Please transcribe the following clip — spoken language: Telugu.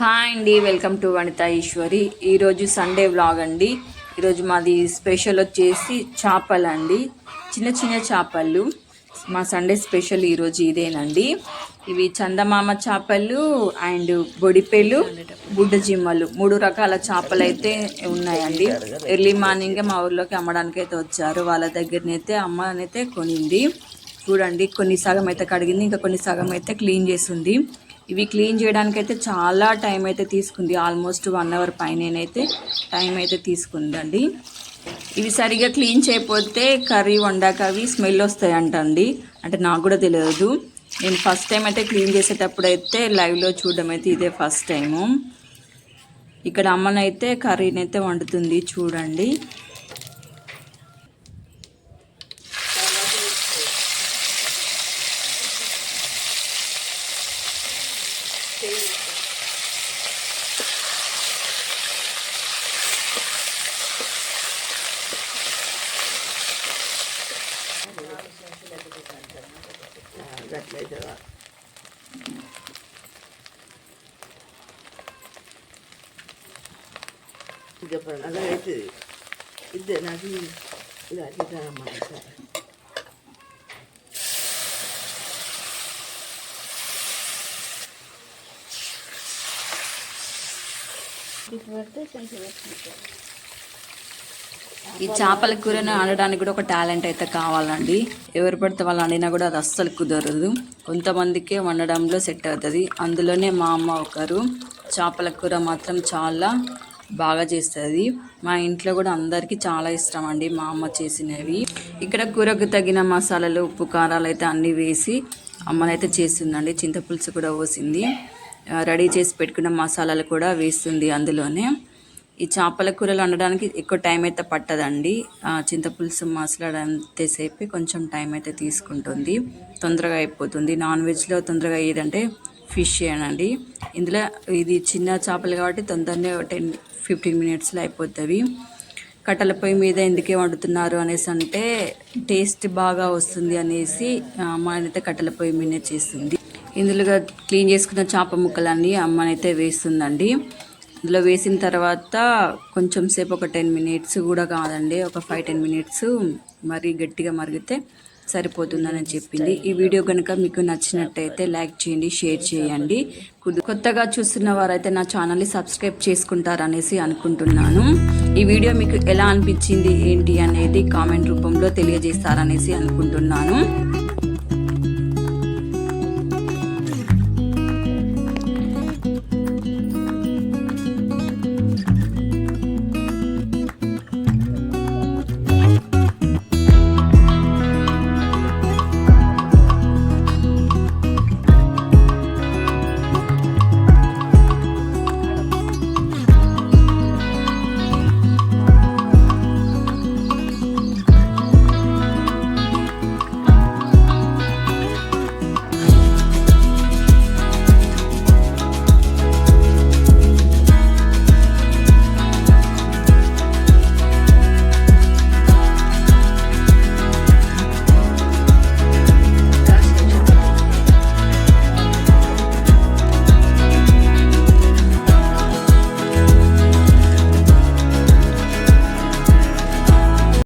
హాయ్ అండి వెల్కమ్ టు వనిత ఈశ్వరి. ఈరోజు సండే వ్లాగ్ అండి. ఈరోజు మాది స్పెషల్ వచ్చేసి చేపలు అండి. చిన్న చిన్న చేపలు. మా సండే స్పెషల్ ఈరోజు ఇదేనండి. ఇవి చందమామ చేపలు అండ్ బొడిపెలు గుడ్డ జిమ్మలు. మూడు రకాల చేపలు అయితే ఉన్నాయండి. ఎర్లీ మార్నింగ్ మా ఊర్లోకి అమ్మడానికి అయితే వచ్చారు. వాళ్ళ దగ్గరనైతే అమ్మనైతే కొనింది. చూడండి కొన్ని సగం అయితే కడిగింది ఇంకా కొన్ని సగం అయితే క్లీన్ చేసింది. ఇవి క్లీన్ చేయడానికి అయితే చాలా టైం అయితే తీసుకుంది. ఆల్మోస్ట్ వన్ అవర్ పైనైతే టైం అయితే తీసుకుందండి. ఇవి సరిగా క్లీన్ చేయకపోతే కర్రీ వండాక అవి స్మెల్ వస్తాయంటండి. అంటే నాకు కూడా తెలియదు. నేను ఫస్ట్ టైం అయితే క్లీన్ చేసేటప్పుడు అయితే లైవ్లో చూడడం అయితే ఇదే ఫస్ట్ టైము. ఇక్కడ అమ్మనైతే కర్రీనైతే వండుతుంది చూడండి. గట్లయితే చెప్పండి అలా అవుతుంది ఇద్దరు నాకు ఇలా అట్లా ఈ చేపల కూరను వండడానికి కూడా ఒక టాలెంట్ అయితే కావాలండి. ఎవరు పడితే వాళ్ళు వండినా కూడా అది అస్సలు కుదరదు. కొంతమందికే వండడంలో సెట్ అవుతుంది. అందులోనే మా అమ్మ ఒకరు చేపల కూర మాత్రం చాలా బాగా చేస్తుంది. మా ఇంట్లో కూడా అందరికీ చాలా ఇష్టం అండి మా అమ్మ చేసినవి. ఇక్కడ కూరకు తగిన మసాలాలు ఉప్పు కారాలు అయితే అన్నీ వేసి అమ్మనైతే చేస్తుందండి చింతపులుసు కూడా పోసింది. రెడీ చేసి పెట్టుకున్న మసాలాలు కూడా వేస్తుంది అందులోనే. ఈ చేపల కూరలు వండడానికి ఎక్కువ టైం అయితే పట్టదండి. చింతపులుసు మసలాడంతసేపు కొంచెం టైం అయితే తీసుకుంటుంది. తొందరగా అయిపోతుంది. నాన్ వెజ్లో తొందరగా ఏదంటే ఫిష్ అనండి ఇందులో ఇది చిన్న చేపలు కాబట్టి తొందరనే టెన్ ఫిఫ్టీన్ మినిట్స్లో అయిపోతుంది. కట్టెల పొయ్యి మీద ఎందుకే వండుతున్నారు అనేసి అంటే టేస్ట్ బాగా వస్తుంది అనేసి మా అమ్మాయినైతే కట్టెల పొయ్యి మీదనే చేస్తుంది. ఇందులోగా క్లీన్ చేసుకున్న చేప ముక్కలన్నీ అమ్మనైతే వేస్తుందండి. ఇందులో వేసిన తర్వాత కొంచెం సేపు ఒక టెన్ మినిట్స్ కూడా కాదండి ఒక ఫైవ్ టెన్ మినిట్స్ మరీ గట్టిగా మరిగితే సరిపోతుందని చెప్పింది. ఈ వీడియో కనుక మీకు నచ్చినట్టయితే లైక్ చేయండి షేర్ చేయండి. కొత్తగా చూస్తున్న వారైతే నా ఛానల్ని సబ్స్క్రైబ్ చేసుకుంటారనేసి అనుకుంటున్నాను. ఈ వీడియో మీకు ఎలా అనిపించింది ఏంటి అనేది కామెంట్ రూపంలో తెలియజేస్తారనేసి అనుకుంటున్నాను.